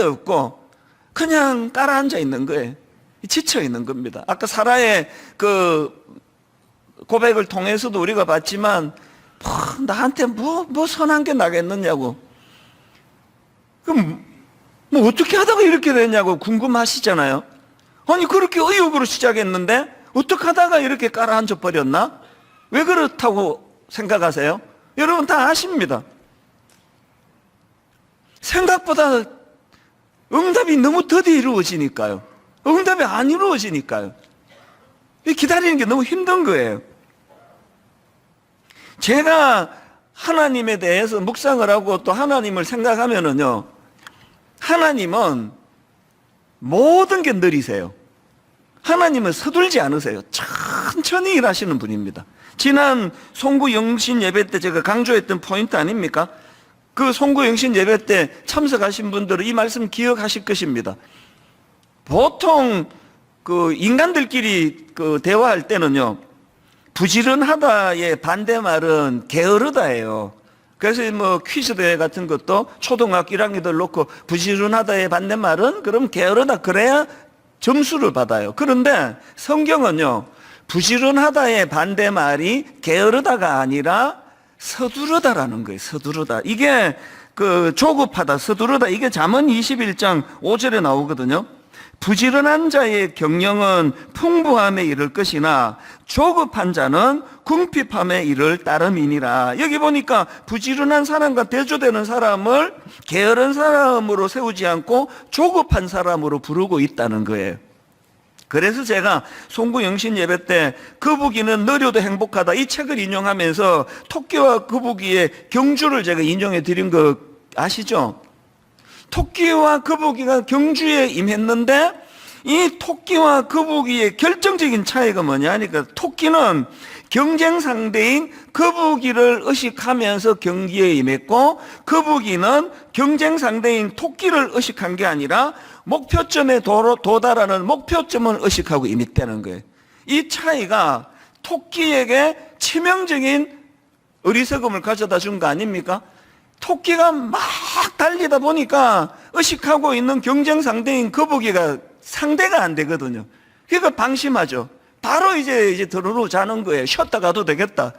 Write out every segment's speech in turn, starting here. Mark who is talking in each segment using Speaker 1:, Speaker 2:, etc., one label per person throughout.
Speaker 1: 없고 그냥 따라앉아 있는 거예요. 지쳐 있는 겁니다. 아까 사라의 그 고백을 통해서도 우리가 봤지만 뭐, 나한테 뭐, 뭐 선한 게 나겠느냐고. 그럼 뭐 어떻게 하다가 이렇게 됐냐고 궁금하시잖아요. 아니 그렇게 의욕으로 시작했는데 어떻게 하다가 이렇게 깔아앉아 버렸나? 왜 그렇다고 생각하세요? 여러분 다 아십니다. 생각보다 응답이 너무 더디 이루어지니까요. 응답이 안 이루어지니까요. 기다리는 게 너무 힘든 거예요. 제가 하나님에 대해서 묵상을 하고 또 하나님을 생각하면은요, 하나님은 모든 게 느리세요. 하나님은 서둘지 않으세요. 천천히 일하시는 분입니다. 지난 송구 영신 예배 때 제가 강조했던 포인트 아닙니까? 그 송구 영신 예배 때 참석하신 분들은 이 말씀 기억하실 것입니다. 보통 그 인간들끼리 그 대화할 때는요. 부지런하다의 반대말은 게으르다예요. 그래서 뭐 퀴즈 대회 같은 것도 초등학교 1학년들 놓고 부지런하다의 반대말은 그럼 게으르다 그래야 점수를 받아요. 그런데 성경은요. 부지런하다의 반대말이 게으르다가 아니라 서두르다라는 거예요. 서두르다. 이게 그 조급하다, 서두르다. 이게 잠언 21장 5절에 나오거든요. 부지런한 자의 경영은 풍부함에 이를 것이나 조급한 자는 궁핍함에 이를 따름이니라. 여기 보니까 부지런한 사람과 대조되는 사람을 게으른 사람으로 세우지 않고 조급한 사람으로 부르고 있다는 거예요. 그래서 제가 송구 영신 예배 때 거북이는 그 느려도 행복하다 이 책을 인용하면서 토끼와 거북이의 그 경주를 제가 인용해 드린 거 아시죠? 토끼와 거북이가 그 경주에 임했는데 이 토끼와 거북이의 결정적인 차이가 뭐냐 하니까 토끼는 경쟁 상대인 거북이를 의식하면서 경기에 임했고 거북이는 경쟁 상대인 토끼를 의식한 게 아니라 목표점에 도로, 도달하는 목표점을 의식하고 이미되는 거예요. 이 차이가 토끼에게 치명적인 의리석음을 가져다 준 거 아닙니까? 토끼가 막 달리다 보니까 의식하고 있는 경쟁 상대인 거북이가 그 상대가 안 되거든요. 그러니까 방심하죠. 바로 이제 이제 들어로 자는 거예요. 쉬었다 가도 되겠다.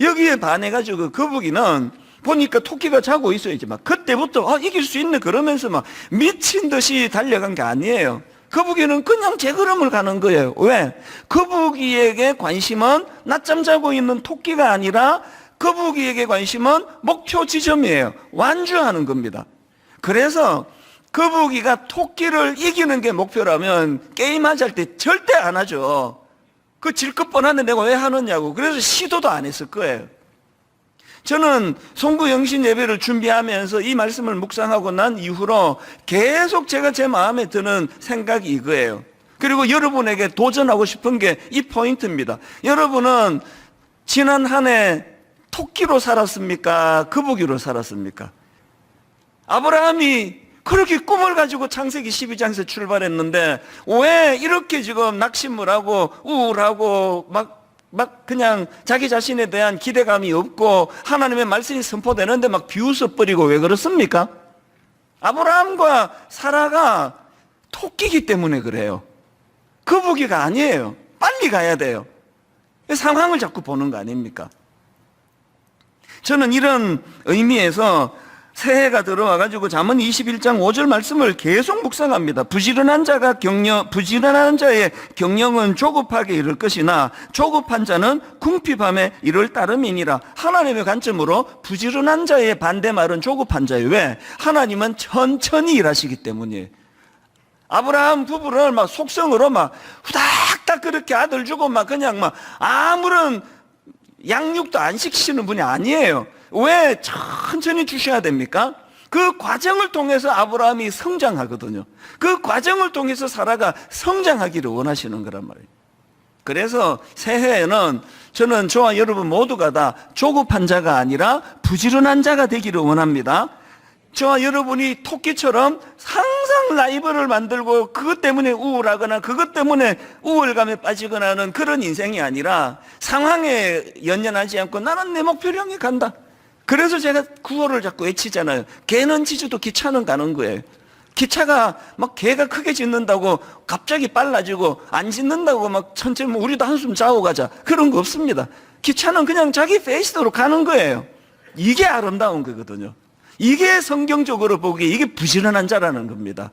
Speaker 1: 여기에 반해가지고 거북이는 그 보니까 토끼가 자고 있어 이제 막 그때부터 아 이길 수 있네 그러면서 막 미친 듯이 달려간 게 아니에요. 거북이는 그냥 제 걸음을 가는 거예요. 왜? 거북이에게 관심은 낮잠 자고 있는 토끼가 아니라 거북이에게 관심은 목표 지점이에요. 완주하는 겁니다. 그래서 거북이가 토끼를 이기는 게 목표라면 게임하자 할 때 절대 안 하죠. 그 질 것 뻔한데 내가 왜 하느냐고. 그래서 시도도 안 했을 거예요. 저는 송구영신 예배를 준비하면서 이 말씀을 묵상하고 난 이후로 계속 제가 제 마음에 드는 생각이 이거예요. 그리고 여러분에게 도전하고 싶은 게 이 포인트입니다. 여러분은 지난 한 해 토끼로 살았습니까? 거북이로 살았습니까? 아브라함이 그렇게 꿈을 가지고 창세기 12장에서 출발했는데 왜 이렇게 지금 낙심을 하고 우울하고 막막 그냥 자기 자신에 대한 기대감이 없고 하나님의 말씀이 선포되는데 막 비웃어 버리고 왜 그렇습니까? 아브라함과 사라가 토끼기 때문에 그래요. 거북이가 그 아니에요. 빨리 가야 돼요. 상황을 자꾸 보는 거 아닙니까? 저는 이런 의미에서 새해가 들어와가지고 잠언 21장 5절 말씀을 계속 묵상합니다. 부지런한 자가 경영, 부지런한 자의 경영은 조급하게 이를 것이나 조급한 자는 궁핍함에 이를 따름이니라. 하나님의 관점으로 부지런한 자의 반대말은 조급한 자예요. 왜? 하나님은 천천히 일하시기 때문이에요. 아브라함 부부를 막 속성으로 막 후닥닥 그렇게 아들 주고 막 그냥 막 아무런 양육도 안 시키시는 분이 아니에요. 왜 천천히 주셔야 됩니까? 그 과정을 통해서 아브라함이 성장하거든요. 그 과정을 통해서 사라가 성장하기를 원하시는 거란 말이에요. 그래서 새해에는 저는 저와 여러분 모두가 다 조급한 자가 아니라 부지런한 자가 되기를 원합니다. 저와 여러분이 토끼처럼 항상 라이벌을 만들고 그것 때문에 우울하거나 그것 때문에 우월감에 빠지거나 하는 그런 인생이 아니라 상황에 연연하지 않고 나는 내 목표를 향해 간다. 그래서 제가 구호를 자꾸 외치잖아요. 개는 지주도 기차는 가는 거예요. 기차가 막 개가 크게 짖는다고 갑자기 빨라지고 안 짖는다고 막 천천히 뭐 우리도 한숨 자고 가자. 그런 거 없습니다. 기차는 그냥 자기 페이스로 가는 거예요. 이게 아름다운 거거든요. 이게 성경적으로 보기에 이게 부지런한 자라는 겁니다.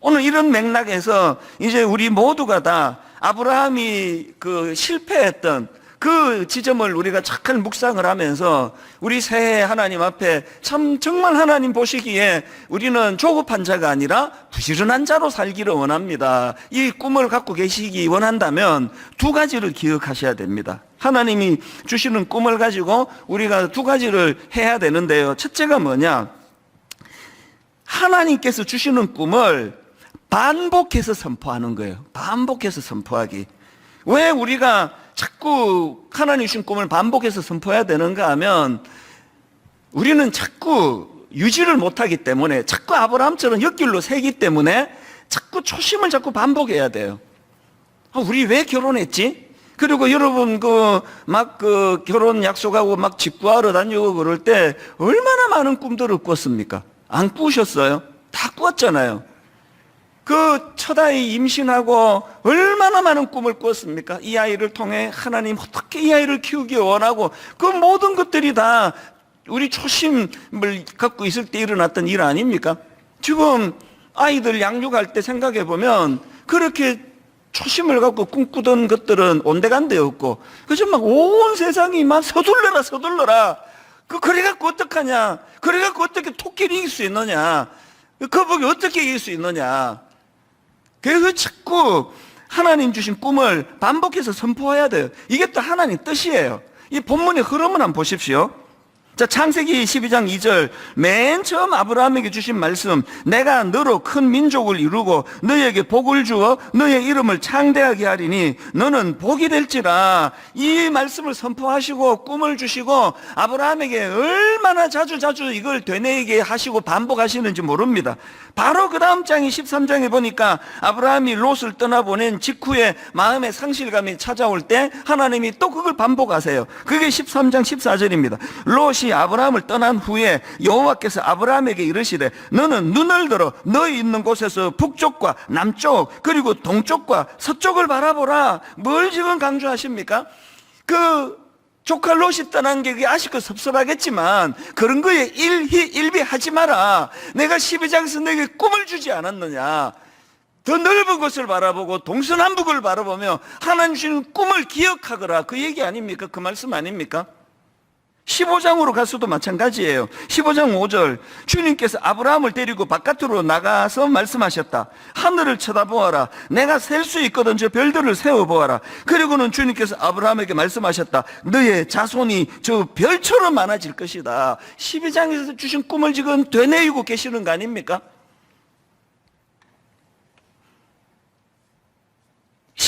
Speaker 1: 오늘 이런 맥락에서 이제 우리 모두가 다 아브라함이 그 실패했던 그 지점을 우리가 착한 묵상을 하면서 우리 새해 하나님 앞에 참 정말 하나님 보시기에 우리는 조급한 자가 아니라 부지런한 자로 살기를 원합니다. 이 꿈을 갖고 계시기 원한다면 두 가지를 기억하셔야 됩니다. 하나님이 주시는 꿈을 가지고 우리가 두 가지를 해야 되는데요. 첫째가 뭐냐? 하나님께서 주시는 꿈을 반복해서 선포하는 거예요. 반복해서 선포하기. 왜 우리가 자꾸 하나님 주신 꿈을 반복해서 선포해야 되는가 하면 우리는 자꾸 유지를 못하기 때문에 자꾸 아브라함처럼 옆길로 새기 때문에 자꾸 초심을 자꾸 반복해야 돼요. 아, 우리 왜 결혼했지? 그리고 여러분 그막그 그 결혼 약속하고 막집 구하러 다니고 그럴 때 얼마나 많은 꿈들을 꿨습니까? 안 꾸셨어요? 다 꾸었잖아요. 그 첫아이 임신하고 얼마나 많은 꿈을 꾸었습니까? 이 아이를 통해 하나님 어떻게 이 아이를 키우기 원하고 그 모든 것들이 다 우리 초심을 갖고 있을 때 일어났던 일 아닙니까? 지금 아이들 양육할 때 생각해 보면 그렇게 초심을 갖고 꿈꾸던 것들은 온데간데였고 그래서 막온 세상이 막 서둘러라 서둘러라 그 그래갖고 어떡하냐 그래갖고 어떻게 토끼를 이길 수 있느냐 그 법이 어떻게 이길 수 있느냐 그래서 자꾸 하나님 주신 꿈을 반복해서 선포해야 돼요. 이게 또 하나님 뜻이에요. 이 본문의 흐름을 한번 보십시오. 자, 창세기 12장 2절. 맨 처음 아브라함에게 주신 말씀. 내가 너로 큰 민족을 이루고 너에게 복을 주어 너의 이름을 창대하게 하리니 너는 복이 될지라. 이 말씀을 선포하시고 꿈을 주시고 아브라함에게 얼마나 자주 자주 이걸 되뇌게 하시고 반복하시는지 모릅니다. 바로 그 다음 장이 13장에 보니까 아브라함이 롯을 떠나보낸 직후에 마음의 상실감이 찾아올 때 하나님이 또 그걸 반복하세요. 그게 13장 14절입니다. 롯이 아브라함을 떠난 후에 여호와께서 아브라함에게 이르시되 너는 눈을 들어 너희 있는 곳에서 북쪽과 남쪽 그리고 동쪽과 서쪽을 바라보라. 뭘 지금 강조하십니까? 그 조카롯이 떠난 게그 아쉽고 섭섭하겠지만 그런 거에 일희 일비하지 마라. 내가 12장에서 에게 꿈을 주지 않았느냐. 더 넓은 곳을 바라보고 동서남북을 바라보며 하나님 주신 꿈을 기억하거라. 그 얘기 아닙니까? 그 말씀 아닙니까? 15장으로 가서도 마찬가지예요. 15장 5절. 주님께서 아브라함을 데리고 바깥으로 나가서 말씀하셨다. 하늘을 쳐다보아라. 내가 셀 수 있거든 저 별들을 세워보아라. 그리고는 주님께서 아브라함에게 말씀하셨다. 너의 자손이 저 별처럼 많아질 것이다. 12장에서 주신 꿈을 지금 되뇌이고 계시는 거 아닙니까?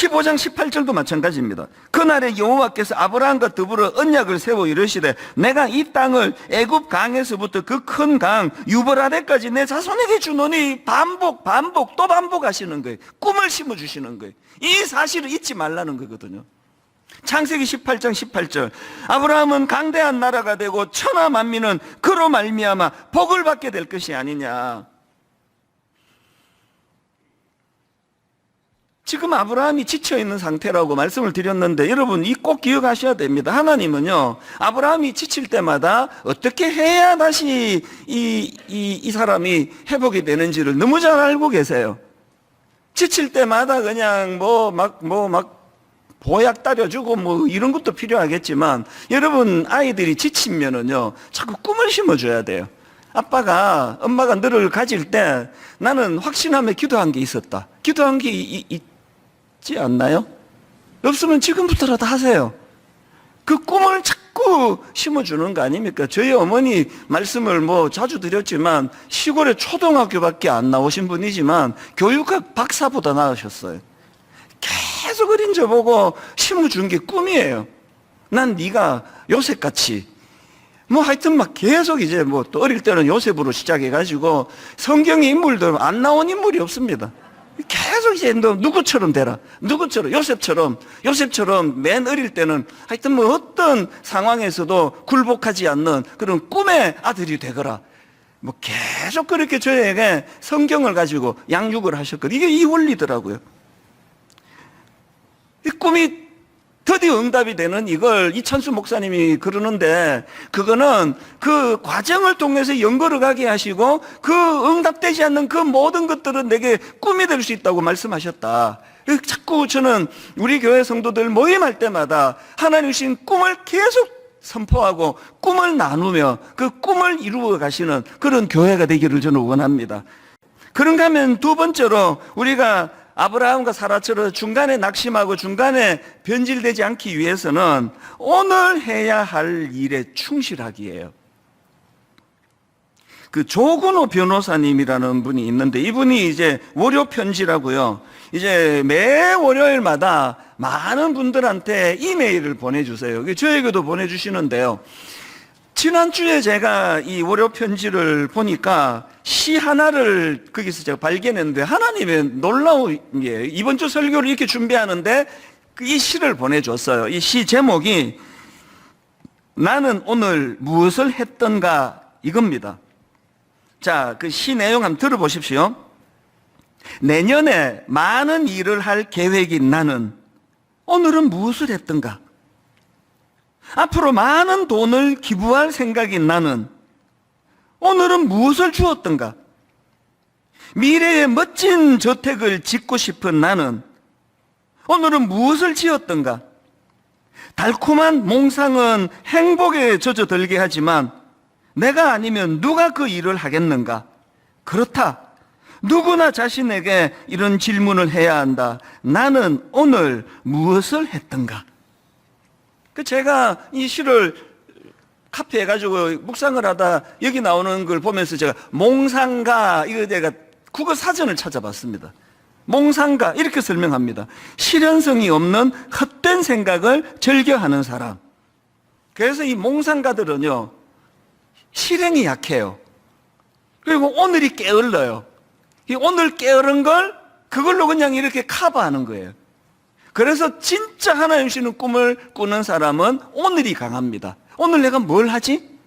Speaker 1: 15장 18절도 마찬가지입니다. 그날에 여호와께서 아브라함과 더불어 언약을 세워 이르시되 내가 이 땅을 애굽 강에서부터 그 큰 강 유버라데까지 내 자손에게 주노니 반복 반복 또 반복하시는 거예요. 꿈을 심어 주시는 거예요. 이 사실을 잊지 말라는 거거든요. 창세기 18장 18절 아브라함은 강대한 나라가 되고 천하 만민은 그로 말미암아 복을 받게 될 것이 아니냐. 지금 아브라함이 지쳐있는 상태라고 말씀을 드렸는데 여러분 이 꼭 기억하셔야 됩니다. 하나님은요, 아브라함이 지칠 때마다 어떻게 해야 다시 이, 이, 이 사람이 회복이 되는지를 너무 잘 알고 계세요. 지칠 때마다 그냥 뭐 막, 뭐 막 보약 따려주고 뭐 이런 것도 필요하겠지만 여러분 아이들이 지치면은요, 자꾸 꿈을 심어줘야 돼요. 아빠가 엄마가 너를 가질 때 나는 확신하며 기도한 게 있었다. 기도한 게 이, 이, 있지 않나요? 없으면 지금부터라도 하세요. 그 꿈을 자꾸 심어주는 거 아닙니까? 저희 어머니 말씀을 뭐 자주 드렸지만 시골에 초등학교밖에 안 나오신 분이지만 교육학 박사보다 나으셨어요. 계속 그린 저 보고 심어준 게 꿈이에요. 난 네가 요셉같이 뭐 하여튼 막 계속 이제 뭐 또 어릴 때는 요셉으로 시작해가지고 성경의 인물들 안 나온 인물이 없습니다. 당시에 너 누구처럼 되라. 누구처럼, 요셉처럼, 요셉처럼 맨 어릴 때는 하여튼 뭐 어떤 상황에서도 굴복하지 않는 그런 꿈의 아들이 되거라. 뭐 계속 그렇게 저에게 성경을 가지고 양육을 하셨거든요. 이게 이 원리더라고요. 이 꿈이 드디어 응답이 되는 이걸 이천수 목사님이 그러는데 그거는 그 과정을 통해서 연거를 가게 하시고 그 응답되지 않는 그 모든 것들은 내게 꿈이 될 수 있다고 말씀하셨다. 그 자꾸 저는 우리 교회 성도들 모임할 때마다 하나님이신 꿈을 계속 선포하고 꿈을 나누며 그 꿈을 이루어 가시는 그런 교회가 되기를 저는 원합니다. 그런가 하면 두 번째로 우리가 아브라함과 사라처럼 중간에 낙심하고 중간에 변질되지 않기 위해서는 오늘 해야 할 일에 충실하기에요. 그 조근호 변호사님이라는 분이 있는데 이분이 이제 월요 편지라고요. 이제 매 월요일마다 많은 분들한테 이메일을 보내주세요. 저에게도 보내주시는데요. 지난주에 제가 이 월요 편지를 보니까 시 하나를 거기서 제가 발견했는데 하나님의 놀라운 게 이번 주 설교를 이렇게 준비하는데 그 이 시를 보내줬어요. 이 시 제목이 나는 오늘 무엇을 했던가 이겁니다. 자, 그 시 내용 한번 들어보십시오. 내년에 많은 일을 할 계획인 나는 오늘은 무엇을 했던가? 앞으로 많은 돈을 기부할 생각인 나는 오늘은 무엇을 주었던가? 미래에 멋진 저택을 짓고 싶은 나는 오늘은 무엇을 지었던가? 달콤한 몽상은 행복에 젖어들게 하지만 내가 아니면 누가 그 일을 하겠는가? 그렇다. 누구나 자신에게 이런 질문을 해야 한다. 나는 오늘 무엇을 했던가? 그 제가 이 시를 카페 해 가지고 묵상을 하다 여기 나오는 걸 보면서 제가 몽상가 이거 내가 국어 사전을 찾아봤습니다. 몽상가 이렇게 설명합니다. 실현성이 없는 헛된 생각을 즐겨하는 사람. 그래서 이 몽상가들은요 실행이 약해요. 그리고 오늘이 깨을러요이 오늘 깨으른걸 그걸로 그냥 이렇게 커버하는 거예요. 그래서 진짜 하나님 주시는 꿈을 꾸는 사람은 오늘이 강합니다. 오늘 내가 뭘 하지?